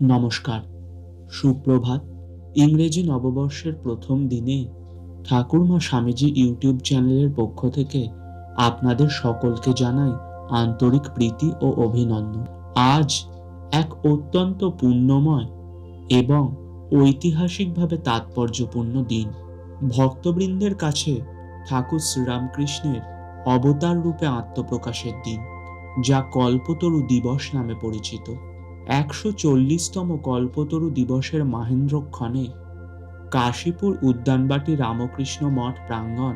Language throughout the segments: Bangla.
নমস্কার। সুপ্রভাত। ইংরেজি নববর্ষের প্রথম দিনে ঠাকুরমা স্বামীজি ইউটিউব চ্যানেলের পক্ষ থেকে আপনাদের সকলকে জানাই আন্তরিক প্রীতি ও অভিনন্দন। আজ এক অত্যন্ত পুণ্যময় এবং ঐতিহাসিকভাবে তাৎপর্যপূর্ণ দিন। ভক্তবৃন্দের কাছে ঠাকুর শ্রীরামকৃষ্ণের অবতার রূপে আত্মপ্রকাশের দিন, যা কল্পতরু দিবস নামে পরিচিত। একশো চল্লিশতম কল্পতরু দিবসের মাহেন্দ্রক্ষণে কাশীপুর উদ্যানবাটি রামকৃষ্ণ মঠ প্রাঙ্গণ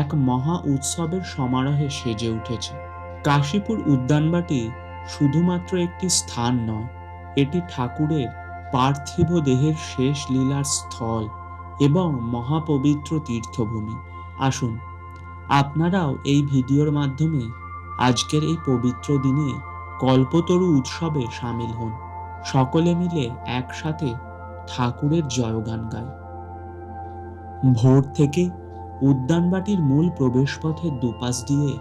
এক মহা উৎসবের সমারোহে সেজে উঠেছে। কাশীপুর উদ্যানবাটি শুধুমাত্র একটি স্থান নয়, এটি ঠাকুরের পার্থিব দেহের শেষ লীলার স্থল এবং মহাপবিত্র তীর্থভূমি। আসুন, আপনারাও এই ভিডিওর মাধ্যমে আজকের এই পবিত্র দিনে কল্পতরু উৎসবে সামিল হন। সকলে মিলে একসাথে ঠাকুরের জয়গান গায়। ভোর থেকে উদ্যানবাটির মূল প্রবেশপথের দুপাশ দিয়ে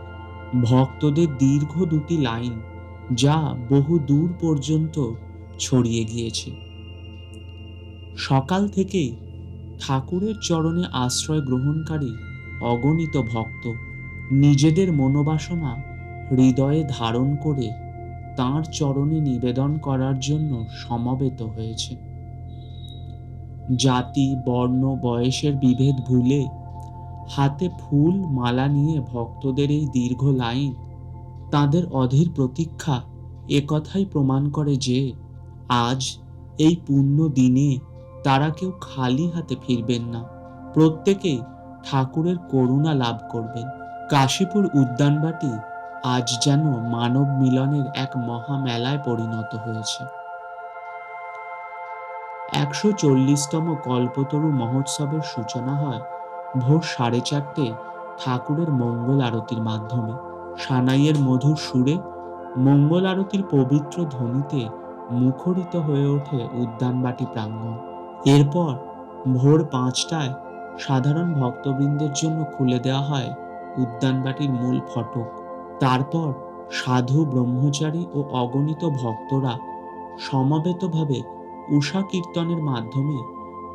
ভক্তদের দীর্ঘ দুটি লাইন যা বহু দূর পর্যন্ত ছড়িয়ে গিয়েছে। সকাল থেকেই ঠাকুরের চরণে আশ্রয় গ্রহণকারী অগণিত ভক্ত নিজেদের মনোবাসনা হৃদয়ে ধারণ করে তাঁর চরণে নিবেদন করার জন্য সমবেত হয়েছে। জাতি, বর্ণ, বয়সের বিভেদ ভুলে হাতে ফুল, মালা নিয়ে ভক্তদের এই দীর্ঘ লাইন, তাদের অধীর প্রতীক্ষা একথাই প্রমাণ করে যে আজ এই পূর্ণ দিনে তারা কেউ খালি হাতে ফিরবেন না। প্রত্যেকেই ঠাকুরের করুণা লাভ করবেন। কাশীপুর উদ্যানবাটি আজ যেন মানব মিলনের এক মহা মেলায় পরিণত হয়েছে। একশো চল্লিশতম কল্পতরু মহোৎসবের সূচনা হয় ভোর সাড়ে চারটে ঠাকুরের মঙ্গল আরতির মাধ্যমে। সানাইয়ের মধুর সুরে মঙ্গল আরতির পবিত্র ধ্বনিতে মুখরিত হয়ে ওঠে উদ্যানবাটি প্রাঙ্গণ। এরপর ভোর পাঁচটায় সাধারণ ভক্তবৃন্দের জন্য খুলে দেওয়া হয় উদ্যানবাটির মূল ফটক। তারপর সাধু, ব্রহ্মচারী ও অগণিত ভক্তরা সমবেতভাবে উষা কীর্তনের মাধ্যমে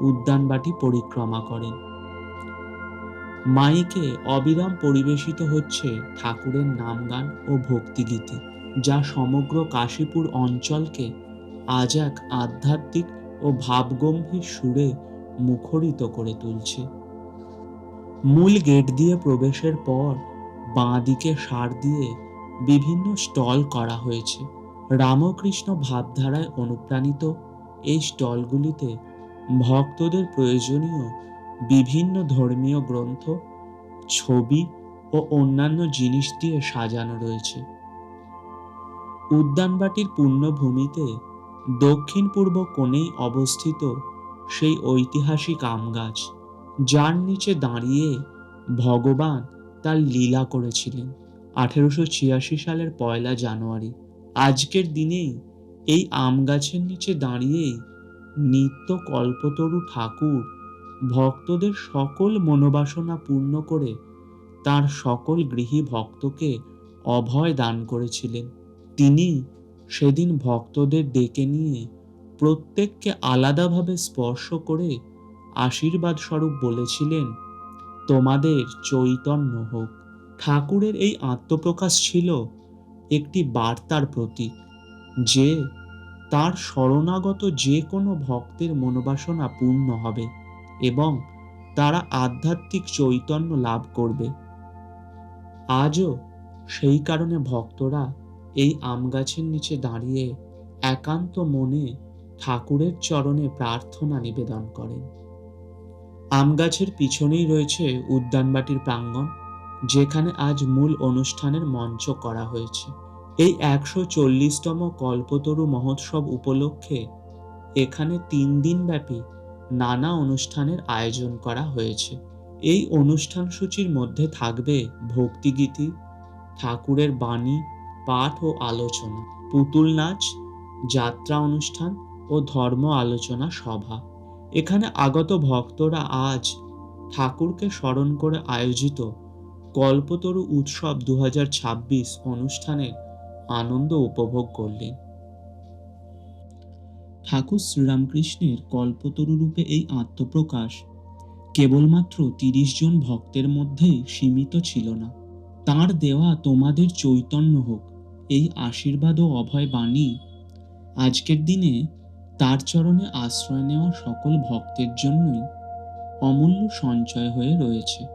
উদ্যানবাটি পরিক্রমা করেন। মাইকে অবিরাম পরিবেশিত হচ্ছে ঠাকুরের নামগান ও ভক্তিগীতি, যা সমগ্র কাশীপুর অঞ্চলকে আজ এক আধ্যাত্মিক ও ভাবগম্ভীর সুরে মুখরিত করে তুলছে। মূল গেট দিয়ে প্রবেশের পর বাঁ দিকে সার দিয়ে বিভিন্ন স্টল করা হয়েছে। রামকৃষ্ণ ভাবধারায় অনুপ্রাণিত এই স্টলগুলিতে ভক্তদের প্রয়োজনীয় বিভিন্ন ধর্মীয় গ্রন্থ, ছবি ও অন্যান্য জিনিস দিয়ে সাজানো রয়েছে। উদ্যানবাটির পূর্ণভূমিতে দক্ষিণ পূর্ব কোণেই অবস্থিত সেই ঐতিহাসিক আম গাছ যার নিচে দাঁড়িয়ে ভগবান তার লীলা করেছিলেন। আঠেরোশো ছিয়াশি সালের পয়লা জানুয়ারি। আজকের দিনেই এই আম গাছের নিচে দাঁড়িয়েই নিত্য কল্পতরু ঠাকুর ভক্তদের সকল মনোবাসনা পূর্ণ করে তার সকল গৃহী ভক্তকে অভয় দান করেছিলেন। তিনি সেদিন ভক্তদের ডেকে নিয়ে প্রত্যেককে আলাদাভাবে স্পর্শ করে আশীর্বাদ স্বরূপ বলেছিলেন তোমাদের চৈতন্য হোক। ঠাকুরের এই আত্মপ্রকাশ ছিল একটি বার্তার প্রতীক, যে তার শরণাগত যে কোনো ভক্তের মনোবাসনা পূর্ণ হবে এবং তারা আধ্যাত্মিক চৈতন্য লাভ করবে। আজও সেই কারণে ভক্তরা এই আম গাছের নিচে দাঁড়িয়ে একান্ত মনে ঠাকুরের চরণে প্রার্থনা নিবেদন করেন। আম গাছের পিছনেই রয়েছে উদ্যানবাটির প্রাঙ্গণ, যেখানে আজ মূল অনুষ্ঠানের মঞ্চ করা হয়েছে। এই একশো চল্লিশতম কল্পতরু মহোৎসব উপলক্ষে এখানে তিন দিন ব্যাপী নানা অনুষ্ঠানের আয়োজন করা হয়েছে। এই অনুষ্ঠান সূচির মধ্যে থাকবে ভক্তিগীতি, ঠাকুরের বাণী, পাঠ ও আলোচনা, পুতুল নাচ, যাত্রা অনুষ্ঠান ও ধর্ম আলোচনা সভা। এখানে আগত ভক্তরা আজ ঠাকুরকে স্মরণ করে আয়োজিত কল্পতরু উৎসব দু অনুষ্ঠানের আনন্দ উপভোগ করলেন। ঠাকুর শ্রীরামকৃষ্ণের কল্পতরু রূপে এই আত্মপ্রকাশ কেবলমাত্র তিরিশ জন ভক্তের মধ্যেই সীমিত ছিল না। তার দেওয়া তোমাদের চৈতন্য হোক, এই আশীর্বাদ ও অভয় বাণী আজকের দিনে তার চরণে আশ্রয় নেওয়া সকল ভক্তের জন্যই অমূল্য সঞ্চয় হয়ে রয়েছে।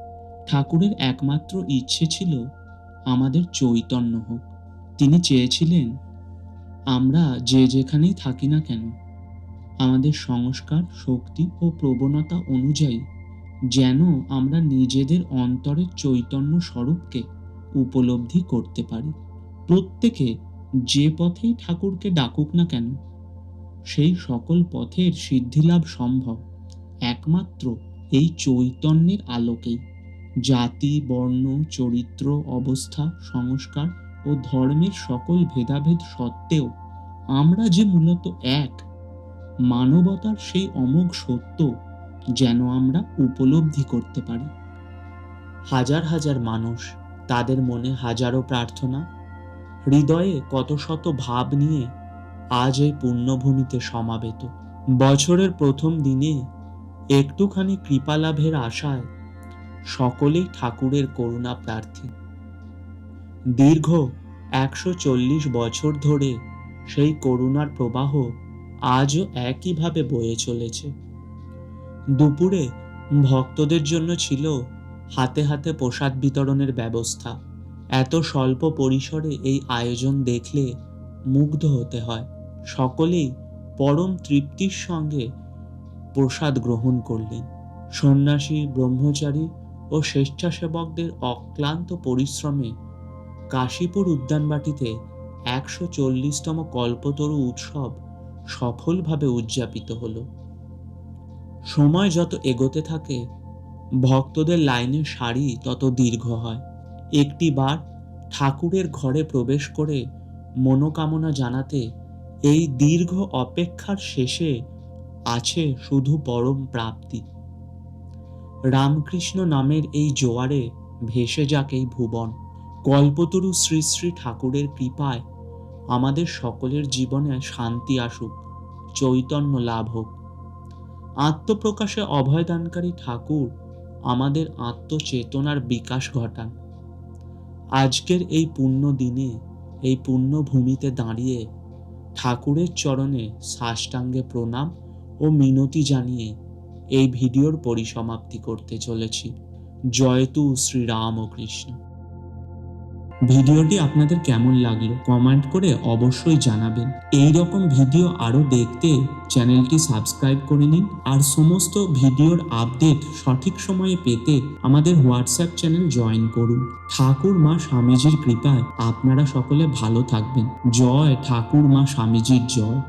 ঠাকুরের একমাত্র ইচ্ছে ছিল আমাদের চৈতন্য হোক। তিনি চেয়েছিলেন, আমরা যে যেখানেই থাকি না কেন, আমাদের সংস্কার, শক্তি ও প্রবণতা অনুযায়ী যেন আমরা নিজেদের অন্তরের চৈতন্য স্বরূপকে উপলব্ধি করতে পারি। প্রত্যেকে যে পথেই ঠাকুরকে ডাকুক না কেন সেই সকল পথের সিদ্ধিলাভ সম্ভব। একমাত্র এই চৈতন্যের আলোকেই। জাতি, বর্ণ, চরিত্র, অবস্থা, সংস্কার ও ধর্মের সকল ভেদাভেদ সত্ত্বেও আমরা যে মূলত এক, মানবতার সেই অমোঘ সত্য যেন আমরা উপলব্ধি করতে পারি। হাজার হাজার মানুষ, তাদের মনে হাজারো প্রার্থনা, হৃদয়ে কত শত ভাব নিয়ে আজ এই পুণ্যভূমিতে সমাবেত। বছরের প্রথম দিনে একটুখানি কৃপালাভের আশায় সকলেই ঠাকুরের করুণা প্রার্থী। দীর্ঘ একশো চল্লিশ বছর ধরে সেই করুণার প্রবাহ আজও একইভাবে বয়ে চলেছে। দুপুরে ভক্তদের জন্য ছিল হাতে হাতে প্রসাদ বিতরণের ব্যবস্থা। এত স্বল্প পরিসরে এই আয়োজন দেখলে মুগ্ধ হতে হয়। সকলেই পরম তৃপ্তির সঙ্গে প্রসাদ গ্রহণ করলেন। সন্ন্যাসী, ব্রহ্মচারী ও স্বেচ্ছাসেবকদের অক্লান্ত পরিশ্রমে কাশীপুর উদ্যানবাটিতে একশো চল্লিশতম কল্পতরু উৎসব সফলভাবে উদযাপিত হলো। সময় যত এগোতে থাকে, ভক্তদের লাইনের সারি তত দীর্ঘ হয়। একটি বার ঠাকুরের ঘরে প্রবেশ করে মনোকামনা জানাতে এই দীর্ঘ অপেক্ষার শেষে আছে শুধু পরম প্রাপ্তি। রামকৃষ্ণ নামের এই জোয়ারে ভেসে যাক এই ভুবন। কল্পতরু শ্রী শ্রী ঠাকুরের কৃপায় আমাদের সকলের জীবনে শান্তি আসুক, চৈতন্য লাভ হোক। আত্মপ্রকাশে অভয়দানকারী ঠাকুর আমাদের আত্মচেতনার বিকাশ ঘটান। আজকের এই পুণ্য দিনে এই পুণ্য ভূমিতে দাঁড়িয়ে ঠাকুরের চরণে সাষ্টাঙ্গে প্রণাম ও মিনতি জানিয়ে এই ভিডিওর পরিসমাপ্তি করতে চলেছি। জয়তু শ্রীরাম ও কৃষ্ণ ভিডিওটি আপনাদের কেমন লাগল কমেন্ট করে অবশ্যই জানাবেন। এই রকম ভিডিও আরও দেখতে চ্যানেলটি সাবস্ক্রাইব করে নিন আর সমস্ত ভিডিওর আপডেট সঠিক সময়ে পেতে আমাদের হোয়াটসঅ্যাপ চ্যানেল জয়েন করুন। ঠাকুর মা স্বামীজির কৃপায় আপনারা সকলে ভালো থাকবেন। জয় ঠাকুর মা স্বামীজির জয়।